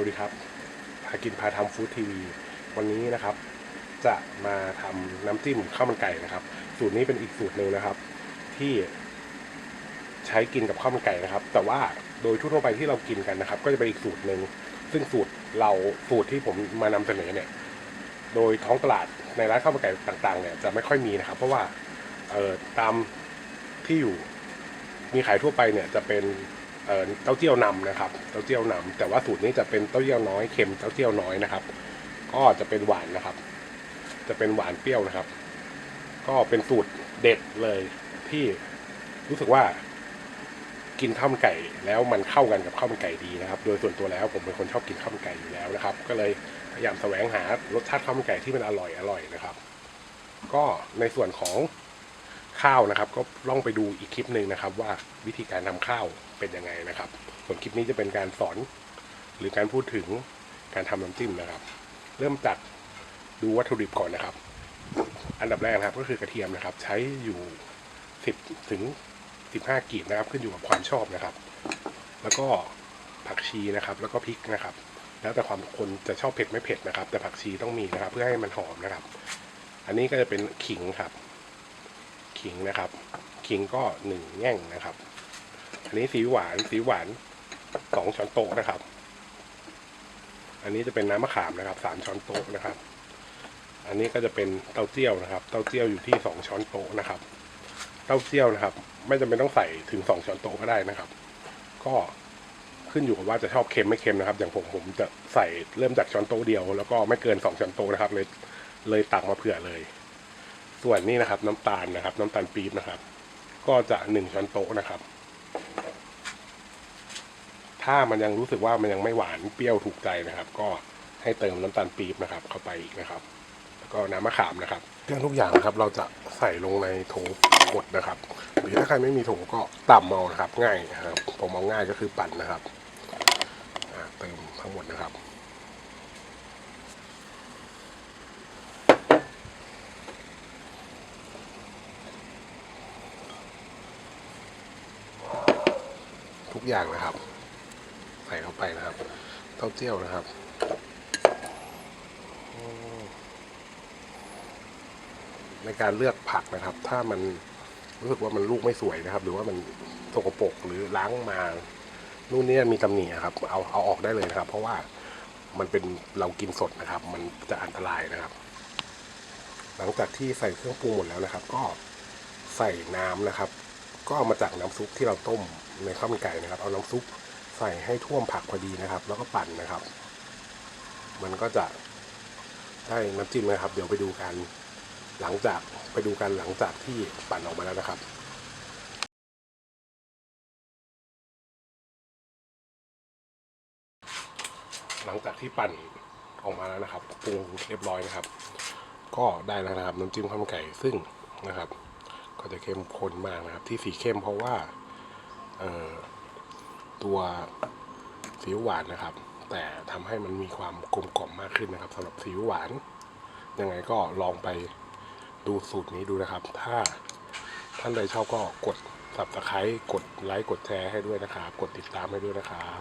วัสดีครับพากินพาทำฟู้ดทีวี วันนี้นะครับ จะมาทำน้ำจิ้มข้าวมันไก่นะครับ สูตรนี้เป็นอีกสูตรหนึ่งนะครับ ที่ใช้กินกับข้าวมันไก่นะครับ แต่ว่าโดยทั่วไปที่เรากินกันนะครับ ก็จะเป็นอีกสูตรหนึ่งซึ่งสูตรเราสูตรที่ผมมานำเสนอเนี่ย โดยท้องตลาดในร้านข้าวมันไก่ต่าง ๆ เนี่ยจะไม่ค่อยมีนะครับ เพราะว่าเอ่อตามที่อยู่มีขายทั่วไปเนี่ยจะเป็น เต้าเจี้ยวนำนะครับเต้าเจี้ยวนำแต่ว่าสูตรนี้จะเป็นเต้าเจี้ยวน้อยเค็มเต้าเจี้ยวน้อยนะครับ ก็จะเป็นหวานนะครับ จะเป็นหวานเปรี้ยวนะครับ ก็เป็นสูตรเด็ดเลยที่รู้สึกว่ากินข้าวมันไก่แล้วมันเข้ากันกับข้าวมันไก่ดีนะครับ โดยส่วนตัวแล้วผมเป็นคนชอบกินข้าวมันไก่อยู่แล้วนะครับ ก็เลยพยายามแสวงหารสชาติข้าวมันไก่ที่มันอร่อยอร่อยนะครับ ก็ในส่วนของ ข้าวนะครับ ก็ลองไปดูอีกคลิปหนึ่งนะครับ ว่าวิธีการทำข้าวเป็นยังไงนะครับ ส่วนคลิปนี้จะเป็นการสอน หรือการพูดถึงการทำน้ำจิ้มนะครับ เริ่มจากดูวัตถุดิบก่อนนะครับ อันดับแรกนะครับก็คือกระเทียมนะครับ ใช้อยู่สิบถึงสิบห้ากีบนะครับ ขึ้นอยู่กับความชอบนะครับ แล้วก็ผักชีนะครับ แล้วก็พริกนะครับ แล้วแต่ความคนจะชอบเผ็ดไม่เผ็ดนะครับ แต่ผักชีต้องมีนะครับ เพื่อให้มันหอมนะครับ อันนี้ก็จะเป็นขิงครับ ขิงนะครับ ขิงก็หนึ่งแง่งนะครับ อันนี้สีหวานสีหวานสองช้อนโต๊ะนะครับ อันนี้จะเป็นน้ำมะขามนะครับสามช้อนโต๊ะนะครับ อันนี้ก็จะเป็นเต้าเจี้ยวนะครับ เต้าเจี้ยวอยู่ที่สองช้อนโต๊ะนะครับ เต้าเจี้ยวนะครับ ไม่จำเป็นต้องใส่ถึงสองช้อนโต๊ะก็ได้นะครับ ก็ขึ้นอยู่กับว่าจะชอบเค็มไม่เค็มนะครับ อย่างผมผมจะใส่เริ่มจากช้อนโต๊ะเดียว แล้วก็ไม่เกินสองช้อนโต๊ะนะครับ เลยเลยตักมาเผื่อเลย ส่วนนี้นะครับ น้ำตาลนะครับ น้ำตาลปี๊บนะครับ ก็จะหนึ่งช้อนโต๊ะนะครับ ถ้ามันยังรู้สึกว่ามันยังไม่หวานเปรี้ยวถูกใจนะครับ ก็ให้เติมน้ำตาลปี๊บนะครับ เข้าไปอีกนะครับ แล้วก็น้ำมะขามนะครับเครื่องทุกอย่างนะครับ เราจะใส่ลงในโถงบดนะครับ หรือถ้าใครไม่มีโถงก็ต่ำเอานะครับ ง่ายนะครับผมเอาง่ายก็คือปั่นนะครับเติมทั้งหมดนะครับ ทุกอย่างนะครับ ใส่เข้าไปนะครับ เต้าเจี้ยวนะครับในการเลือกผักนะครับ ถ้ามันรู้สึกว่ามันลูกไม่สวยนะครับ หรือว่ามันสกปรกหรือล้างมานู่นนี่มีตำหนิอะครับ เอาเอาออกได้เลยนะครับ เพราะว่ามันเป็นเรากินสดนะครับ มันจะอันตรายนะครับ หลังจากที่ใส่เครื่องปรุงหมดแล้วนะครับ ก็ใส่น้ำนะครับ ก็เอามาจากน้ำซุปที่เราต้มในข้าวมันไก่นะครับ เอาน้ำซุปใส่ให้ท่วมผักพอดีนะครับ แล้วก็ปั่นนะครับ มันก็จะได้น้ำจิ้มนะครับ เดี๋ยวไปดูกันหลังจากไปดูกันหลังจากที่ปั่นออกมาแล้วนะครับหลังจากที่ปั่นออกมาแล้วนะครับปรุงเรียบร้อยนะครับ ก็ได้แล้วนะครับน้ำจิ้มข้าวมันไก่ซึ่งนะครับ ก็จะเข้มข้นมากนะครับ ที่สีเข้มเพราะว่าตัวซีอิ๊วหวานนะครับ แต่ทำให้มันมีความกลมกล่อมมากขึ้นนะครับสำหรับซีอิ๊วหวาน ยังไงก็ลองไปดูสูตรนี้ดูนะครับ ถ้าท่านใดชอบก็กด subscribe กดไลค์กดแชร์ให้ด้วยนะครับ กดติดตามให้ด้วยนะครับ